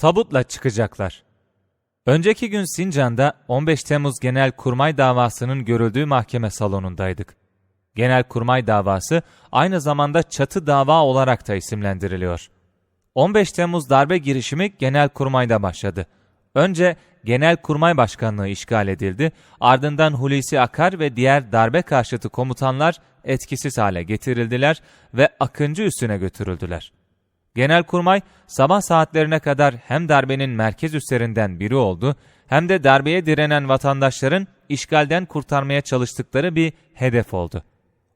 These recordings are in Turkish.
Tabutla çıkacaklar. Önceki gün Sincan'da 15 Temmuz Genelkurmay davasının görüldüğü mahkeme salonundaydık. Genelkurmay davası aynı zamanda çatı dava olarak da isimlendiriliyor. 15 Temmuz darbe girişimi Genelkurmay'da başladı. Önce Genelkurmay Başkanlığı işgal edildi, ardından Hulusi Akar ve diğer darbe karşıtı komutanlar etkisiz hale getirildiler ve Akıncı üstüne götürüldüler. Genelkurmay sabah saatlerine kadar hem darbenin merkez üslerinden biri oldu hem de darbeye direnen vatandaşların işgalden kurtarmaya çalıştıkları bir hedef oldu.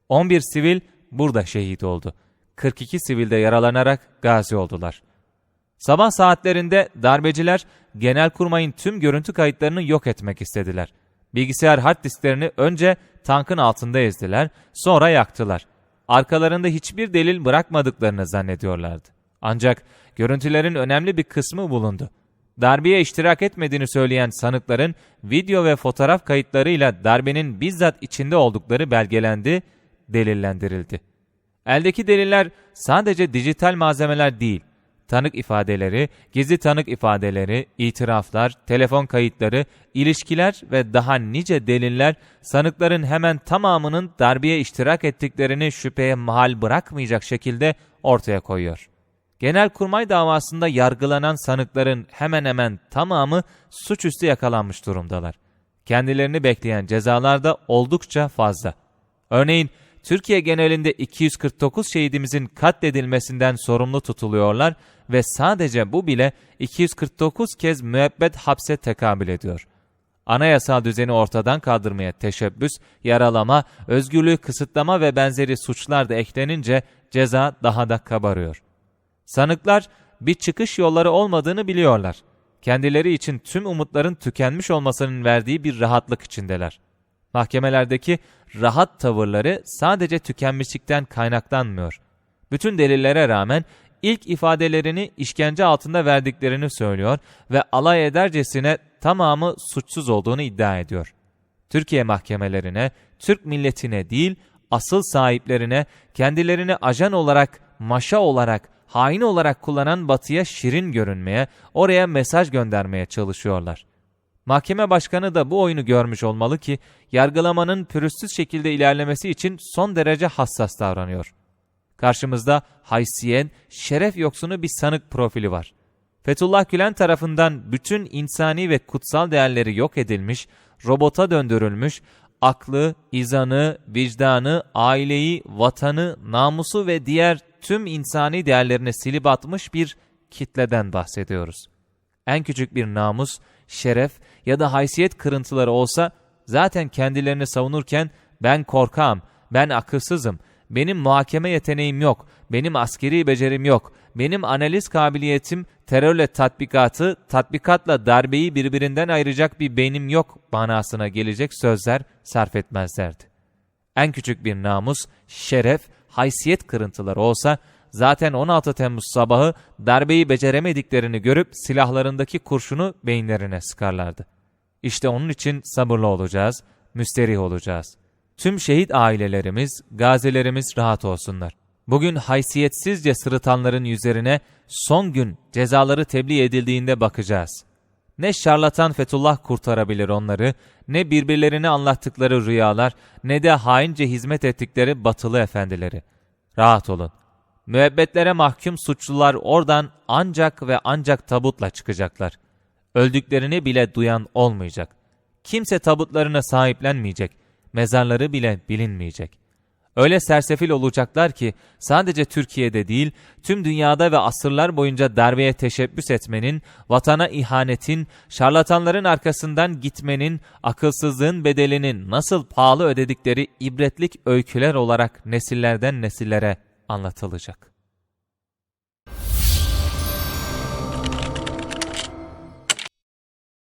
11 sivil burada şehit oldu. 42 sivil de yaralanarak gazi oldular. Sabah saatlerinde darbeciler Genelkurmay'ın tüm görüntü kayıtlarını yok etmek istediler. Bilgisayar hard disklerini önce tankın altında ezdiler, sonra yaktılar. Arkalarında hiçbir delil bırakmadıklarını zannediyorlardı. Ancak görüntülerin önemli bir kısmı bulundu. Darbeye iştirak etmediğini söyleyen sanıkların video ve fotoğraf kayıtlarıyla darbenin bizzat içinde oldukları belgelendi, delillendirildi. Eldeki deliller sadece dijital malzemeler değil, tanık ifadeleri, gizli tanık ifadeleri, itiraflar, telefon kayıtları, ilişkiler ve daha nice deliller sanıkların hemen tamamının darbeye iştirak ettiklerini şüpheye mahal bırakmayacak şekilde ortaya koyuyor. Genelkurmay davasında yargılanan sanıkların hemen hemen tamamı suçüstü yakalanmış durumdalar. Kendilerini bekleyen cezalar da oldukça fazla. Örneğin Türkiye genelinde 249 şehidimizin katledilmesinden sorumlu tutuluyorlar ve sadece bu bile 249 kez müebbet hapse tekabül ediyor. Anayasal düzeni ortadan kaldırmaya teşebbüs, yaralama, özgürlüğü kısıtlama ve benzeri suçlar da eklenince ceza daha da kabarıyor. Sanıklar bir çıkış yolları olmadığını biliyorlar. Kendileri için tüm umutların tükenmiş olmasının verdiği bir rahatlık içindeler. Mahkemelerdeki rahat tavırları sadece tükenmişlikten kaynaklanmıyor. Bütün delillere rağmen ilk ifadelerini işkence altında verdiklerini söylüyor ve alay edercesine tamamı suçsuz olduğunu iddia ediyor. Türkiye mahkemelerine, Türk milletine değil, asıl sahiplerine, kendilerini ajan olarak, maşa olarak, hain olarak kullanan batıya şirin görünmeye, oraya mesaj göndermeye çalışıyorlar. Mahkeme başkanı da bu oyunu görmüş olmalı ki yargılamanın pürüzsüz şekilde ilerlemesi için son derece hassas davranıyor. Karşımızda haysiyet, şeref yoksunu bir sanık profili var. Fethullah Gülen tarafından bütün insani ve kutsal değerleri yok edilmiş, robota döndürülmüş, aklı, izanı, vicdanı, aileyi, vatanı, namusu ve diğer tüm insani değerlerini silip atmış bir kitleden bahsediyoruz. En küçük bir namus, şeref ya da haysiyet kırıntıları olsa zaten kendilerini savunurken ben korkağım, ben akılsızım, benim muhakeme yeteneğim yok, benim askeri becerim yok, benim analiz kabiliyetim terörle tatbikatı, tatbikatla darbeyi birbirinden ayıracak bir beynim yok manasına gelecek sözler sarf etmezlerdi. En küçük bir namus, şeref, haysiyet kırıntıları olsa zaten 16 Temmuz sabahı darbeyi beceremediklerini görüp silahlarındaki kurşunu beyinlerine sıkarlardı. İşte onun için sabırlı olacağız, müsterih olacağız. Tüm şehit ailelerimiz, gazilerimiz rahat olsunlar. Bugün haysiyetsizce sırıtanların yüzlerine son gün cezaları tebliğ edildiğinde bakacağız. Ne şarlatan Fethullah kurtarabilir onları, ne birbirlerine anlattıkları rüyalar, ne de haince hizmet ettikleri batılı efendileri. Rahat olun. Müebbetlere mahkum suçlular oradan ancak ve ancak tabutla çıkacaklar. Öldüklerini bile duyan olmayacak. Kimse tabutlarına sahiplenmeyecek. Mezarları bile bilinmeyecek. Öyle sersefil olacaklar ki sadece Türkiye'de değil, tüm dünyada ve asırlar boyunca darbeye teşebbüs etmenin, vatana ihanetin, şarlatanların arkasından gitmenin, akılsızlığın bedelini nasıl pahalı ödedikleri ibretlik öyküler olarak nesillerden nesillere anlatılacak.